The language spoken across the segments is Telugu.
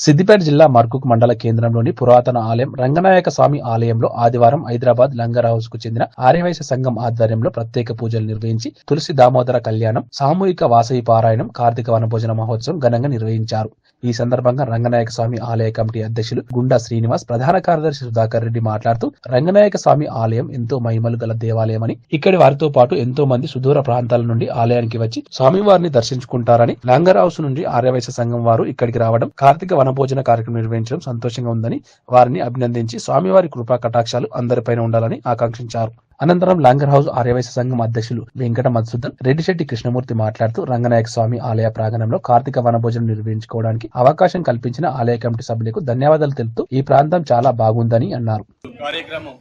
సిద్దిపేట జిల్లా మర్కుక్ మండల కేంద్రంలోని పురాతన ఆలయం రంగనాయక స్వామి ఆలయంలో ఆదివారం హైదరాబాద్ లంగర్ హౌస్కు చెందిన ఆర్యవైశ్య సంఘం ఆధ్వర్యంలో ప్రత్యేక పూజలు నిర్వహించి తులసి దామోదర కళ్యాణం సామూహిక వాసవి పారాయణం కార్తీక వనభోజన మహోత్సవం ఘనంగా నిర్వహించారు. ఈ సందర్భంగా రంగనాయక స్వామి ఆలయ కమిటీ అధ్యక్షులు గుండా శ్రీనివాస్ ప్రధాన కార్యదర్శి సుధాకర్ రెడ్డి మాట్లాడుతూ రంగనాయక స్వామి ఆలయం ఎంతో మహిమలు గల దేవాలయమని ఇక్కడి వారితో పాటు ఎంతో మంది సుదూర ప్రాంతాల నుండి ఆలయానికి వచ్చి స్వామివారిని దర్శించుకుంటారని లాంగర్ హౌస్ నుండి ఆర్యవైశ్య సంఘం వారు ఇక్కడికి రావడం కార్తీక వనభోజన కార్యక్రమం నిర్వహించడం సంతోషంగా ఉందని వారిని అభినందించి స్వామివారి కృపా కటాక్షాలు అందరిపైన ఉండాలని ఆకాంక్షించారు. అనంతరం లాంగర్ హౌస్ ఆర్యవైశ్య సంఘం అధ్యక్షులు వెంకట మధుసూదన్ రెడ్డిశెట్టి కృష్ణమూర్తి మాట్లాడుతూ రంగనాయక స్వామి ఆలయ ప్రాంగణంలో కార్తీక వనభోజనం నిర్వహించుకోవడానికి అవకాశం కల్పించిన ఆలయ కమిటీ సభ్యులకు ధన్యవాదాలు తెలుపుతూ ఈ ప్రాంతం చాలా బాగుందని అన్నారు. కార్యక్రమం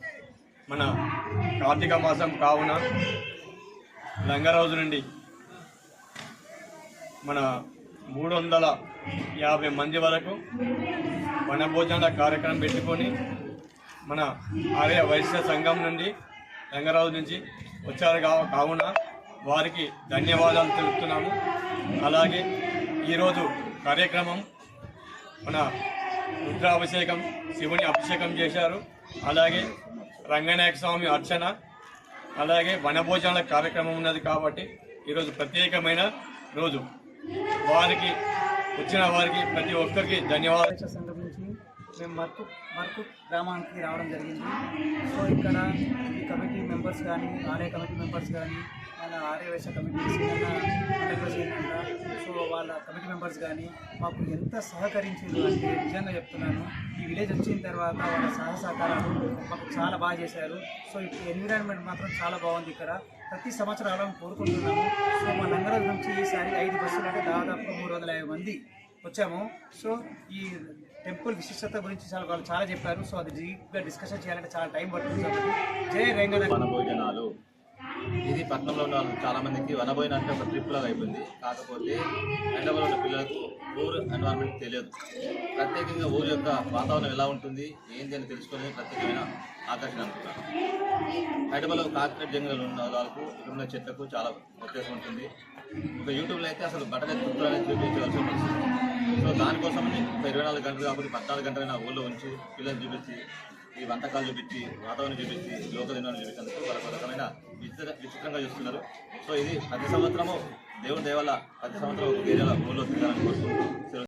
మన కార్తీక మాసం కావున లంగరోజు నుండి మన మూడు వందల యాభై మంది వరకు వనభోజన కార్యక్రమం పెట్టుకొని మన ఆర్య వైశ్య సంఘం నుండి రంగరాజు నుంచి వచ్చారు కా కావున వారికి ధన్యవాదాలు తెలుపుతున్నాము. అలాగే ఈరోజు కార్యక్రమం మన రుద్రాభిషేకం శివుని అభిషేకం చేశారు. అలాగే రంగనాయక స్వామి అర్చన అలాగే వనభోజనాల కార్యక్రమం ఉన్నది కాబట్టి ఈరోజు ప్రత్యేకమైన రోజు. వారికి వచ్చిన వారికి ప్రతి ఒక్కరికి ధన్యవాదాలు. ఆర్యవైశ్య నుంచి మేము మర్కు మర్కు గ్రామానికి రావడం జరిగింది. సో ఇక్కడ ఈ కమిటీ మెంబర్స్ కానీ ఆర్య కమిటీ మెంబర్స్ కానీ మన ఆర్యవైశ్య కమిటీ సో వాళ్ళ కమిటీ మెంబర్స్ కానీ మాకు ఎంత సహకరించిందో అంటే నిజంగా చెప్తున్నాను. ఈ విలేజ్ వచ్చిన తర్వాత వాళ్ళ సహసహకారాలు మాకు చాలా బాగా చేశారు. సో ఇప్పుడు ఎన్విరాన్మెంట్ మాత్రం చాలా బాగుంది ఇక్కడ. ప్రతి సంవత్సరం రావాలని కోరుకుంటున్నాము. సో మా నంగరాజు నుంచి ఈసారి ఐదు బస్సులు అంటే దాదాపు మూడు వందల యాభై మంది వచ్చాము. సో ఈ టెంపుల్ విశిష్టత గురించి చాలా వాళ్ళు చాలా చెప్పారు. సో అది డీప్గా డిస్కషన్ చేయాలంటే చాలా టైం పడుతుంది కాబట్టి. జై రంగనాథ్. వనభోజనాలు. ఇది పట్నంలో ఉన్న వాళ్ళు చాలా మందికి వనభోజనం అంటే ఒక ట్రిప్ లాగా అయిపోయింది. కాకపోతే హైదరాబాద్ పిల్లలకు ఊరు ఎన్వైరన్మెంట్ తెలియదు. ప్రత్యేకంగా ఊరు యొక్క వాతావరణం ఎలా ఉంటుంది ఏంటి అని తెలుసుకునే ప్రత్యేకమైన ఆకర్షణ అనుకుంటాను. హైదరాబాద్లో కాకినాడ జంగల్ ఉన్న వాళ్ళకు ఇక్కడ ఉన్న చెట్లకు చాలా వ్యత్యాసం ఉంటుంది. ఒక యూట్యూబ్లో అయితే అసలు బట్టలు ఎత్తుకులు అనేది చూపించవలసి ఉంటుంది సో దానికోసమని ఇరవై నాలుగు గంటలు కాబట్టి పద్నాలుగు గంటలైన ఊళ్ళో ఉంచి పిల్లలు చూపించి ఈ వంటకాలు చూపించి వాతావరణం చూపించి లోక దినాన్ని చూపించేందుకు వాళ్ళకు రకమైన విచిత్ర విచిత్రంగా చూస్తున్నారు. సో ఇది ప్రతి సంవత్సరము దేవుని దేవాల ప్రతి సంవత్సరం ఒక ఏరియాలో ఊళ్ళో తిరగాలని కోరుకుంటూ